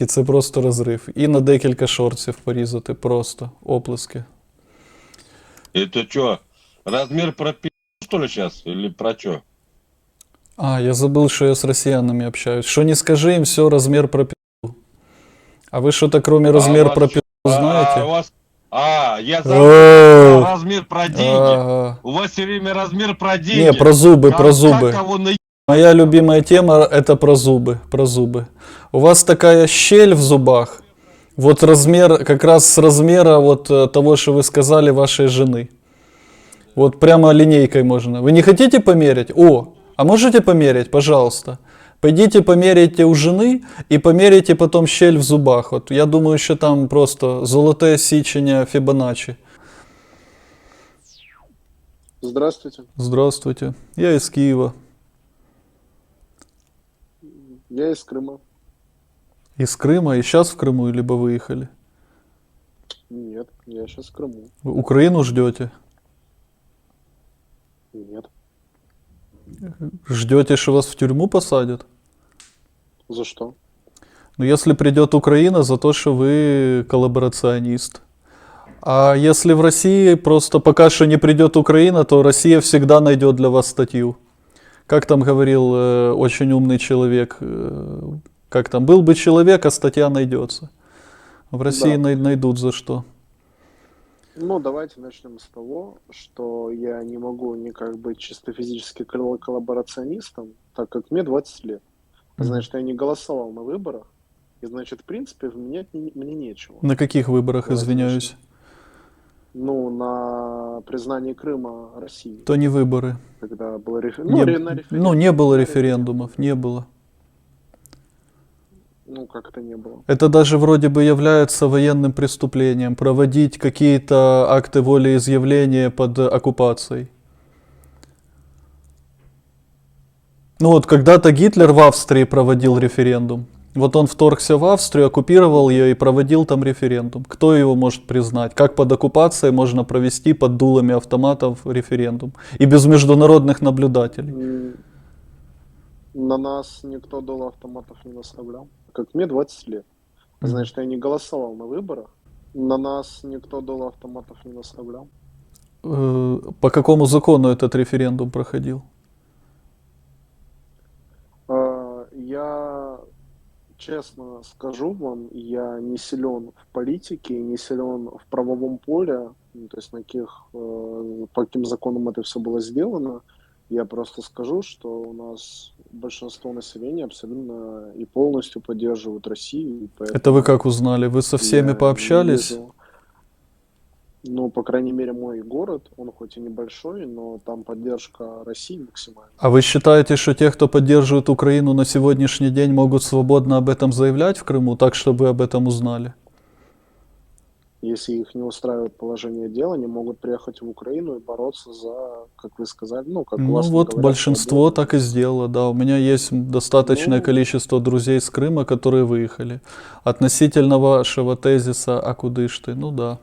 І це просто розрив. І на декілька шорців порізати просто оплески. Это что, размер про пи***, что ли сейчас? Или про что? А, я забыл, что я с россиянами общаюсь. Что не скажи им, все, размер про пи***. А вы что-то кроме размер вас про чё? пи***, знаете? А, у вас... а я забыл. О, размер про деньги. ага. У вас все время размер про деньги. Не, про зубы, Как- про как зубы. кого на... Моя любимая тема это про зубы, про зубы. У вас такая щель в зубах. Вот размер, как раз с размера вот э, того, что вы сказали вашей жены. Вот прямо линейкой можно. Вы не хотите померить? О, а можете померить, пожалуйста? Пойдите померяйте у жены и померяйте потом щель в зубах. Вот я думаю, что там просто золотое січення Фибоначчи. Здравствуйте. Здравствуйте. Я из Киева. Я из Крыма. Из Крыма. И сейчас в Крыму, либо выехали? Нет, я сейчас в Крыму. Вы Украину ждете? Нет. Ждете, что вас в тюрьму посадят? За что? Ну, если придет Украина, за то, что вы коллаборационист. А если в России просто пока что не придет Украина, то Россия всегда найдет для вас статью. Как там говорил э, очень умный человек, э, как там, был бы человек, а статья найдется. В России Да. най- найдут за что. Ну, давайте начнем с того, что я не могу никак быть чисто физически колл- коллаборационистом, так как мне 20 лет. Значит, я не голосовал на выборах, и значит, в принципе, вменять не- мне нечего. На каких выборах, извиняюсь? Ну, на признание Крыма России, То не выборы. когда был рефер... Не- ну, ре- на референдум. ну, не было референдумов, не было. Ну, как это не было? Это даже вроде бы является военным преступлением, проводить какие-то акты волеизъявления под оккупацией. Ну вот когда-то Гитлер в Австрии проводил референдум. Вот он вторгся в Австрию, оккупировал ее и проводил там референдум. Кто его может признать? Как под оккупацией можно провести под дулами автоматов референдум? И без международных наблюдателей. На нас никто дуло автоматов не наставлял. Как мне 20 лет. Значит, я не голосовал на выборах. На нас никто дуло автоматов не наставлял. Э, По какому закону этот референдум проходил? А, Я честно скажу вам, я не силен в политике, не силен в правовом поле, ну, то есть на каких, э, по каким законам это все было сделано. Я просто скажу, что у нас большинство населения абсолютно и полностью поддерживают Россию. и Это вы как узнали? Вы со всеми пообщались? вижу- Ну, по крайней мере, мой город, он хоть и небольшой, но там поддержка России максимальная. А вы считаете, что те, кто поддерживает Украину на сегодняшний день, могут свободно об этом заявлять в Крыму, так, чтобы об этом узнали? Если их не устраивает положение дела, они могут приехать в Украину и бороться за, как вы сказали, ну, как ну вот говорят, большинство свободу. так и сделало, да. У меня есть достаточное Ну. количество друзей с Крыма, которые выехали. Относительно вашего тезиса, а куди ж ти? Ну да.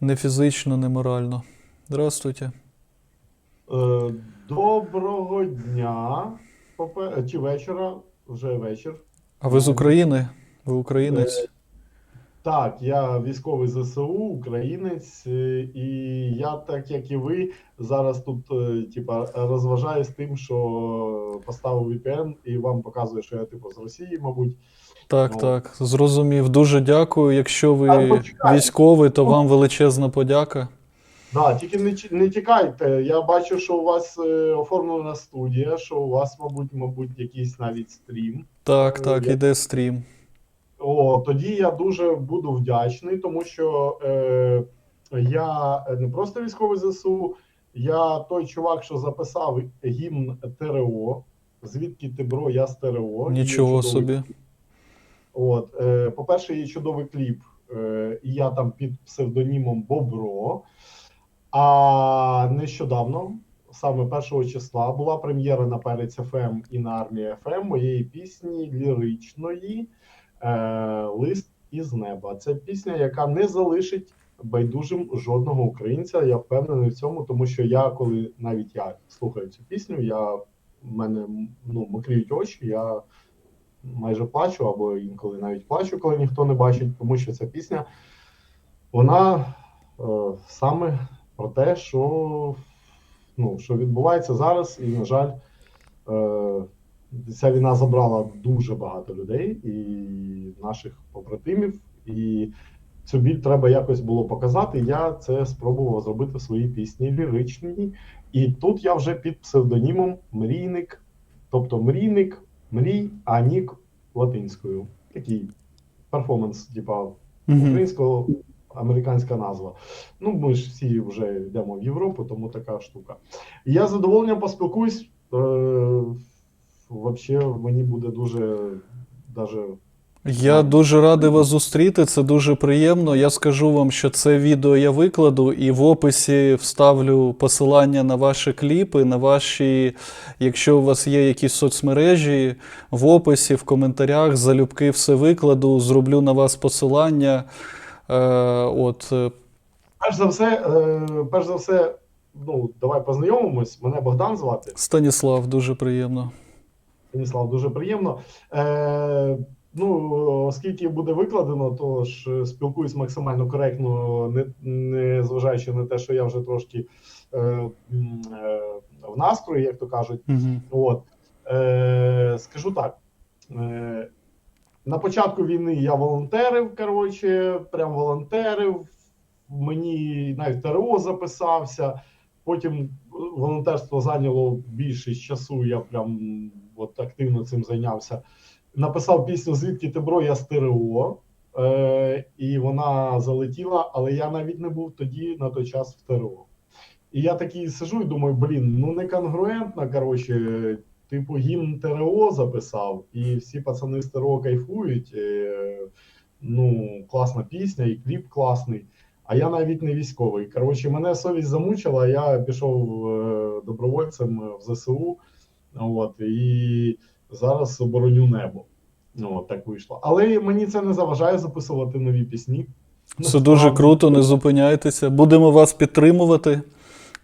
Не фізично, не морально. Здравствуйте. Е, Доброго дня, попе- чи вечора, вже вечір. А ви з України? Ви українець? Так, я військовий ЗСУ, українець, е, і я, так як і ви, зараз тут е, типа, розважаюсь тим, що поставив VPN і вам показує, що я типу з Росії, мабуть. Так, ну. так, зрозумів. Дуже дякую. Якщо ви військовий, то вам величезна подяка. Да, тільки не, не тікайте. Я бачу, що у вас е, оформлена студія, що у вас, мабуть, мабуть, якийсь навіть стрім. Так, Е, так, я- іде стрім. О, тоді я дуже буду вдячний, тому що е, я не просто військовий ЗСУ, я той чувак, що записав гімн ТРО. Звідки ти бро, я з ТРО. Нічого собі. От, е, по-перше, є чудовий кліп, е, і я там під псевдонімом Бобро. А нещодавно, саме 1 числа, була прем'єра на Перець ФМ і на Армія ФМ моєї пісні ліричної е, Лист із неба. Це пісня, яка не залишить байдужим жодного українця. Я впевнений в цьому, тому що я, коли навіть я слухаю цю пісню, я в мене ну, мокріють очі, я майже плачу, або інколи навіть плачу, коли ніхто не бачить, тому що ця пісня вона е, саме про те, що, ну, що відбувається зараз, і, на жаль, е, ця війна забрала дуже багато людей і наших побратимів. І цю біль треба якось було показати. Я це спробував зробити в своїй пісні ліричній. І тут я вже під псевдонімом Мрійник, тобто мрійник, мрій, а нік латинською. Такий перформанс, типа українського американська назва. Ну, ми ж всі вже йдемо в Європу, тому така штука. Я з задоволенням поспілкуюсь. Е, Взагалі, мені буде дуже даже Я дуже радий вас зустріти, це дуже приємно. Я скажу вам, що це відео я викладу, і в описі вставлю посилання на ваші кліпи, на ваші, якщо у вас є якісь соцмережі, в описі, в коментарях, залюбки все викладу, зроблю на вас посилання. Е, от, е, перш за все, е, перш за все, ну давай познайомимось. Мене Богдан звати. Станіслав, дуже приємно. Станіслав, дуже приємно. Е, ну, оскільки буде викладено, то ж е, спілкуюсь максимально коректно, не, не зважаючи на те, що я вже трошки е, е, в настрої, як то кажуть. Угу. От. Е, скажу так. Е, на початку війни я волонтерив, коротше, прям волонтерив. Мені навіть ТРО записався. Потім волонтерство зайняло більше часу. Я прям от активно цим зайнявся. Написав пісню Звідки ти бро, я з ТРО. Е, і вона залетіла, але я навіть не був тоді на той час в ТРО. І я такий сижу і думаю, блін, ну не конгруентно, коротше, типу гімн ТРО записав, і всі пацани з ТРО кайфують. Е, ну, класна пісня, і кліп класний. А я навіть не військовий. Коротше, мене совість замучила, я пішов е, добровольцем в ЗСУ. От, і зараз обороню небо. Ну, от так вийшло. Але мені це не заважає записувати нові пісні. Це дуже круто, не зупиняйтеся. Будемо вас підтримувати,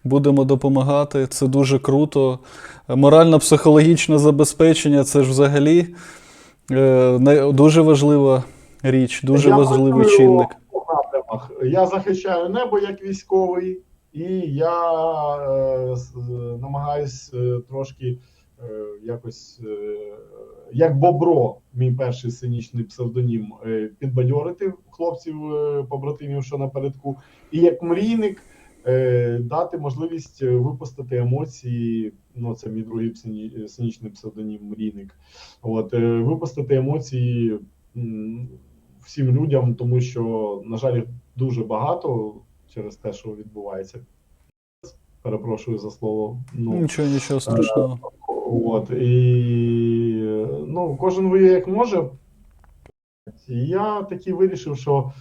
будемо допомагати. Це дуже круто. Морально-психологічне забезпечення це ж взагалі е, не- дуже важлива річ, дуже Я важливий чинник. Я захищаю небо як військовий, і я е, с- намагаюсь е, трошки е, якось, е, як Бобро, мій перший сценічний псевдонім, е, підбадьорити хлопців, е, побратимів, що напередку, і як мрійник. е, Дати можливість е, випустити емоції. Ну, це мій другий сценічний псевдонім мрійник. От, е, випустити емоції всім людям, тому що, на жаль, дуже багато через те, що відбувається. Перепрошую за слово. Ну, Нічого, нічого страшного. От, і ну, кожен воює як може. І я таки вирішив, що,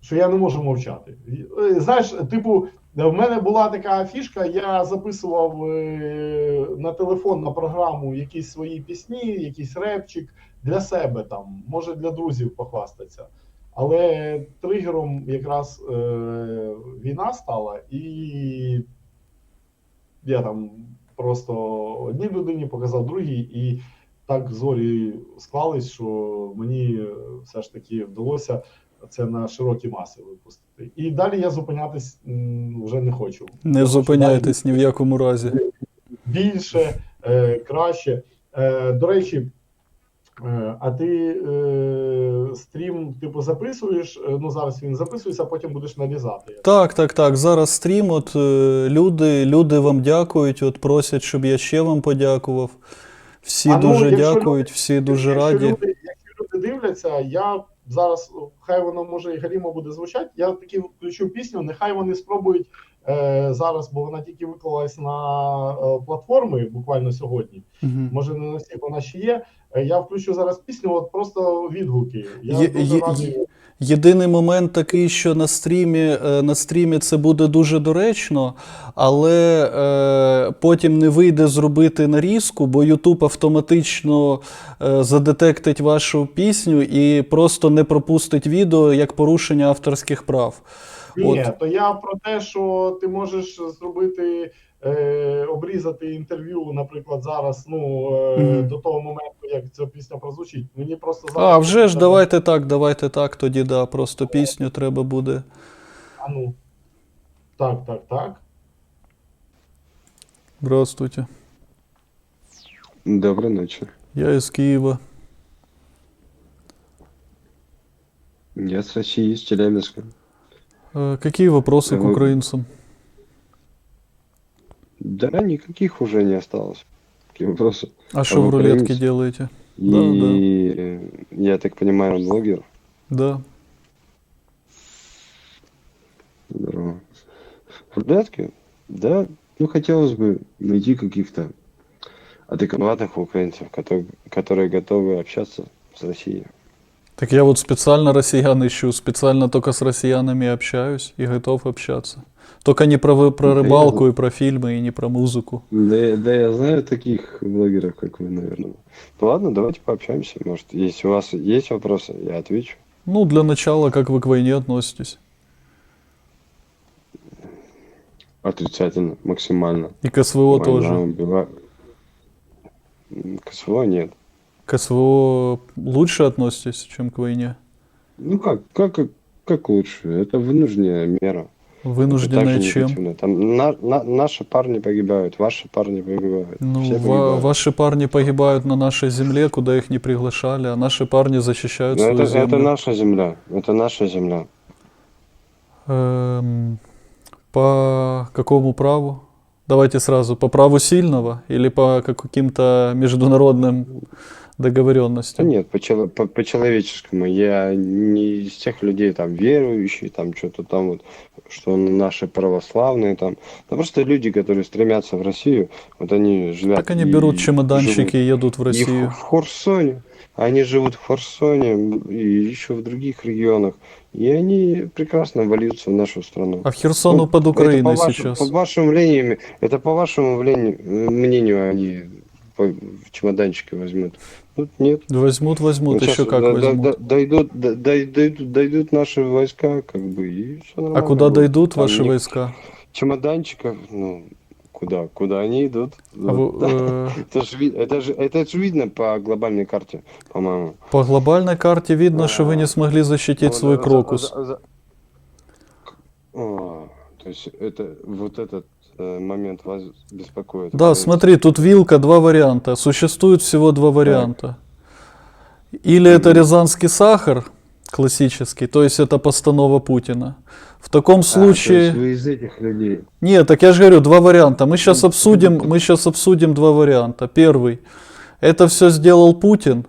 що я не можу мовчати. Е, Знаєш, типу, в мене була така фішка, я записував е, на телефон на програму якісь свої пісні, якийсь репчик для себе там, може для друзів похвастатися. Але тригером якраз е, війна стала, і я там просто одній людині показав другій, і так зорі склались, що мені все ж таки вдалося це на широкі маси випустити. І далі я зупинятись вже не хочу. Не зупиняйтесь ні в якому разі. більше, е, краще. Е, до речі, а ти е, стрім типу записуєш? Е, Ну зараз він записується, а потім будеш нарізати. Так, так, так. Зараз стрім. От е, люди, люди вам дякують, от просять, щоб я ще вам подякував. Всі А ну, дуже якщо дякують, всі дуже якщо раді. Люди, якщо люди дивляться, я зараз, хай воно може і галімо буде звучати. Я таки включу пісню. Нехай вони спробують е, зараз, бо вона тільки виклалась на е, платформи буквально сьогодні. Мгм. Може, не на всіх вона ще є. Е, Я включу зараз пісню, от просто відгуки. Я Є- дуже є- радий. Єдиний момент такий, що на стрімі, е, на стрімі це буде дуже доречно, але е, потім не вийде зробити нарізку, бо YouTube автоматично е, задетектить вашу пісню і просто не пропустить відео як порушення авторських прав. Ні, От. то я про те, що ти можеш зробити е, обрізати інтерв'ю, наприклад, зараз, ну е, Мгм. до того моменту, як ця пісня прозвучить. Мені просто зараз. А, вже ж, давайте так, давайте так, тоді да, просто пісню треба буде. А ну. Так, так, так. Здравствуйте. Доброй ночи. Я из Киева. Я с России, из Челябинска. Э, Какие вопросы к Вы- украинцам? Да, никаких уже не осталось. Какие вопросы? А что в рулетке делаете? И Да, э, я так понимаю, блогер. Да. Здорово. Ребятки, да, ну хотелось бы найти каких-то адекватных украинцев, которые, которые готовы общаться с Россией. Так я вот специально россиян ищу, специально только с россиянами общаюсь и готов общаться. Только не про, про рыбалку и про фильмы, и не про музыку. Да, да, я знаю таких блогеров, как вы, наверное. Ну ладно, давайте пообщаемся. Может, если у вас есть вопросы, я отвечу. Ну, для начала, как вы к войне относитесь? Отрицательно, максимально. И к СВО Война тоже. М, К СВО нет. К СВО лучше относитесь, чем к войне? Ну как, как, как, лучше? Это вынужденная мера. Вынужденная чем? Там на- на- наши парни погибают, ваши парни погибают. Ну, все ва- погибают. ваши парни погибают на нашей земле, куда их не приглашали, а наши парни защищают Но свою это, землю. это наша земля. Это наша земля. Эм, по какому праву? Давайте сразу, по праву сильного или по как- каким-то международным договоренностям? нет, по, чело- по- по-человеческому. Я не из тех людей, там, верующие, там, что-то там вот, что наши православные, там. Да просто люди, которые стремятся в Россию, вот они живут. Так они берут чемоданчики и едут в И в, Россию. Херсоне. Они живут в Херсоне и еще в других регионах. И они прекрасно вольются в нашу страну. А в Херсону Ну, под Украиной по вашему- сейчас. По вашему мнению, это по вашему мнению, мнению они в чемоданчике возьмут. Тут нет. Возьмут, возьмут, Вот еще щас как до- возьмут. до- дойдут, до- дой- дойдут, дойдут наши войска, как бы, и все А нормально. куда будет. дойдут Там ваши войска? Чемоданчиков, ну, куда? Куда они идут? А вы, э, Это же это ж, это ж видно по глобальной карте, по-моему. По глобальной карте видно, что вы не смогли защитить Вот, свой за- крокус. за- за- О, то есть это вот этот момент вас беспокоит. Да, смотри, тут вилка, два варианта. Существует всего два варианта. Или это рязанский сахар классический, то есть это постанова Путина. В таком А, случае... вы из этих людей. Нет, так я же говорю, два варианта. Мы сейчас обсудим, мы сейчас обсудим два варианта. Первый. Это все сделал Путин.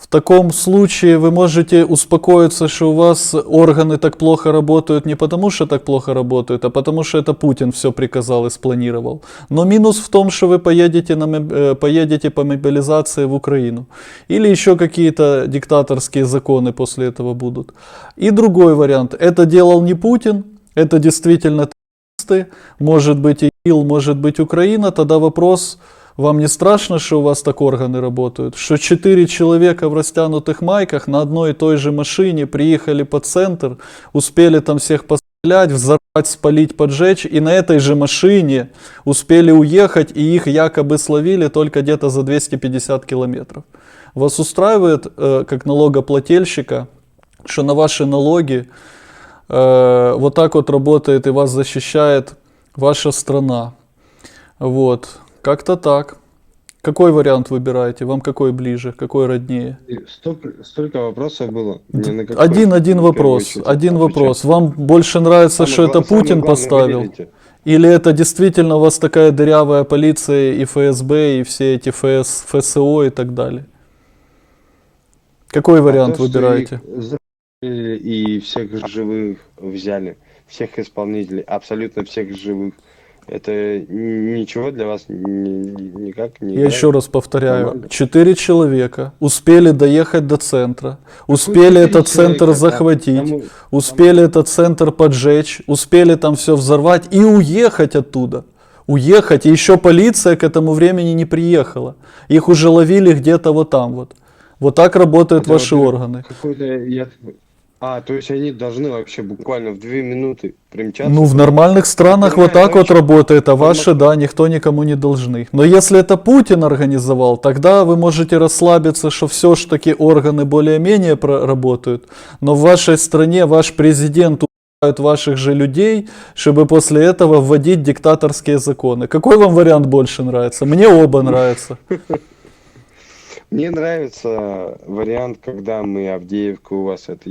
В таком случае вы можете успокоиться, что у вас органы так плохо работают не потому, что так плохо работают, а потому, что это Путин все приказал и спланировал. Но минус в том, что вы поедете, на, э, поедете по мобилизации в Украину. Или еще какие-то диктаторские законы после этого будут. И другой вариант. Это делал не Путин, это действительно террористы, может быть ИИЛ, может быть Украина. Тогда вопрос, вам не страшно, что у вас так органы работают? Что четыре человека в растянутых майках на одной и той же машине приехали по центр, успели там всех пострелять, взорвать, спалить, поджечь, и на этой же машине успели уехать, и их якобы словили только где-то за 250 километров. Вас устраивает, э, как налогоплательщика, что на ваши налоги э, вот так вот работает и вас защищает ваша страна. Вот, как-то так. Какой вариант выбираете? Вам какой ближе, какой роднее? Столько, столько вопросов было. Какой Один, один вопрос, один вопрос. Вам больше нравится, Самое что это Путин главное, поставил? Или это действительно у вас такая дырявая полиция и ФСБ, и все эти ФС, ФСО и так далее? Какой А вариант то, выбираете? застрелили И всех живых взяли, всех исполнителей, абсолютно всех живых. Это ничего для вас ни- ни- никак не Я играет? еще раз повторяю, Нормально. четыре человека успели доехать до центра, успели этот центр человека? захватить, Там- успели этот центр поджечь, успели там все взорвать и уехать оттуда. Уехать, и еще полиция к этому времени не приехала. Их уже ловили где-то вот там вот. Вот так работают Это ваши вот органы. Какой-то, я, А, то есть они должны вообще буквально в две минуты примчаться? Ну, в нормальных странах вот так вот работает, а ваши, да, никто никому не должны. Но если это Путин организовал, тогда вы можете расслабиться, что все ж таки органы более-менее работают. Но в вашей стране ваш президент убивает ваших же людей, чтобы после этого вводить диктаторские законы. Какой вам вариант больше нравится? Мне оба нравятся. Мне нравится вариант, когда мы Авдеевку у вас это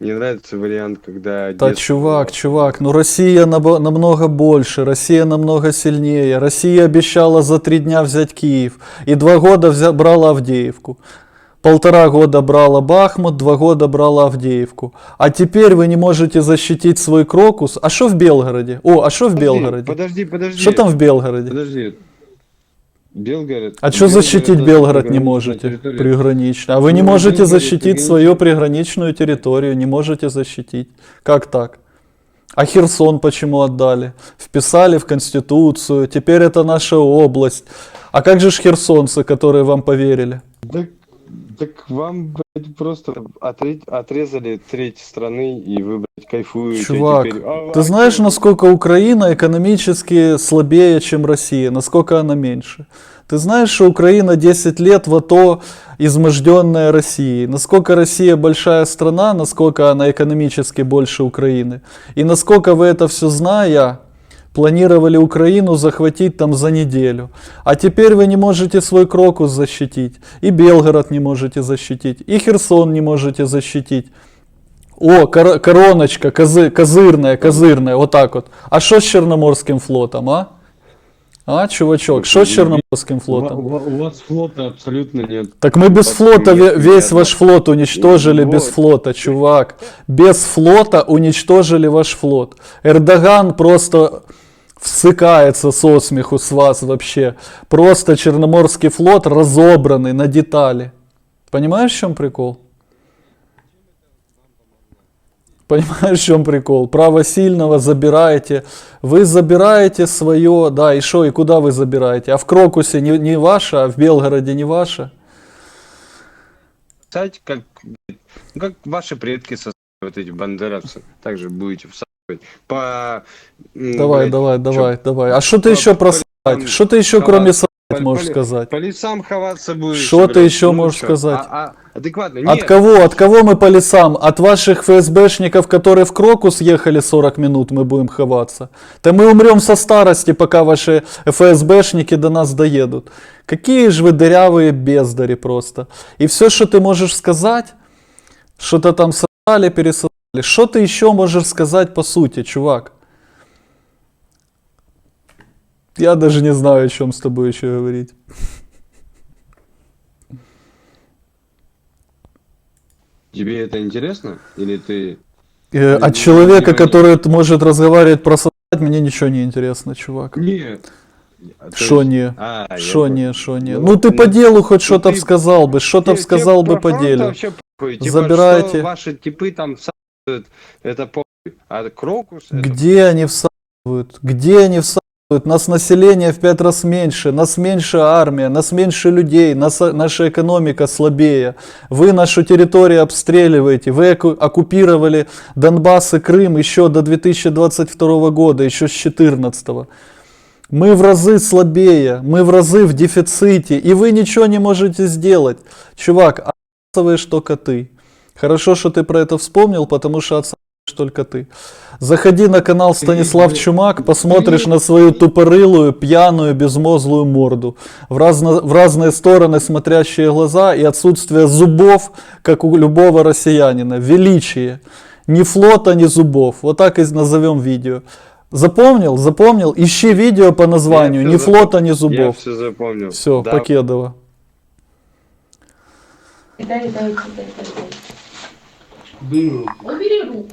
Мне нравится вариант, когда... Да, детство чувак, чувак, ну Россия набо- намного больше, Россия намного сильнее. Россия обещала за три дня взять Киев. И два года взя- брала Авдеевку. Полтора года брала Бахмут, два года брала Авдеевку. А теперь вы не можете защитить свой крокус. А что в Белгороде? О, а что в Подожди, Белгороде? Подожди, подожди. Что там в Белгороде? Подожди. Белгород. А что защитить Белгород не можете? Пригранично. А вы не можете защитить свою приграничную территорию, не можете защитить. Как так? А Херсон почему отдали? Вписали в Конституцию, теперь это наша область. А как же ж херсонцы, которые вам поверили? Так, так вам, блядь, просто отре- отрезали треть страны, и вы, блядь, кайфуете. Чувак, теперь. А, ты а знаешь, насколько Украина экономически слабее, чем Россия? Насколько она меньше? Ты знаешь, что Украина 10 лет в АТО изможденная Россией? Насколько Россия большая страна, насколько она экономически больше Украины? И насколько вы это все зная, планировали Украину захватить там за неделю. А теперь вы не можете свой Крокус защитить, и Белгород не можете защитить, и Херсон не можете защитить. О, кор- короночка, козы, козырная, козырная, вот так вот. А что с Черноморским флотом, а? А, чувачок, что с Черноморским флотом? у вас флота абсолютно нет. Так мы без флота нет, весь ни ваш флот уничтожили без Вот. флота, чувак. Без флота уничтожили ваш флот. Эрдоган просто всыкается со смеху с вас вообще. Просто Черноморский флот разобранный на детали. Понимаешь, в чем прикол? Понимаешь, в чем прикол? Право сильного забираете. Вы забираете свое, да, и что, и куда вы забираете? А в Крокусе не, не ваше, а в Белгороде не ваше? Как, как ваши предки со вот эти бандеровцы, также будете всасывать по... Давай, блядь, давай, чё, давай, давай. А что ты еще про срать? Что ты еще кроме По- можешь по- сказать? По лесам ховаться будешь. Что ты еще ну можешь сказать? А, а, адекватно, От нет. кого? От кого мы по лесам? От ваших ФСБшников, которые в Крокус ехали 40 минут, мы будем ховаться? Да мы умрем со старости, пока ваши ФСБшники до нас доедут. Какие же вы дырявые бездари просто. И все, что ты можешь сказать, что-то там сосали, пересосали. Что ты еще можешь сказать по сути, чувак? Я даже не знаю, о чем с тобой еще говорить. Тебе это интересно? Или ты... Э, От человека, не который может разговаривать про сосать, мне ничего не интересно, чувак. Нет. А, то Шо есть- не? А, я Шо понял. не, шо не. Ну, Ну ты ну, по делу хоть ну, что-то сказал бы, что-то сказал бы по делу. Типа, Забирайте. что ваши типы там это похуй. А Крокус, это Где они всасывают? Где они всасывают? Нас население в пять раз меньше, нас меньше армия, нас меньше людей, нас, наша экономика слабее. Вы нашу территорию обстреливаете, вы оккупировали Донбасс и Крым еще до 2022 года, еще с 2014. Мы в разы слабее, мы в разы в дефиците, и вы ничего не можете сделать. Чувак, отсасываешь только ты. Хорошо, что ты про это вспомнил, потому что отсасываешь только ты. Заходи на канал Станислав Чумак, посмотришь на свою тупорылую, пьяную, безмозглую морду. В, разно- в разные стороны смотрящие глаза и отсутствие зубов, как у любого россиянина. Величие. Ни флота, ни зубов. Вот так и назовем видео. Запомнил? Запомнил? Ищи видео по названию. Я Ни флота, ни Я зубов. все запомнил. Все, Да. Покедова. Дай, дай, дай, дай, Biruco. O biruco.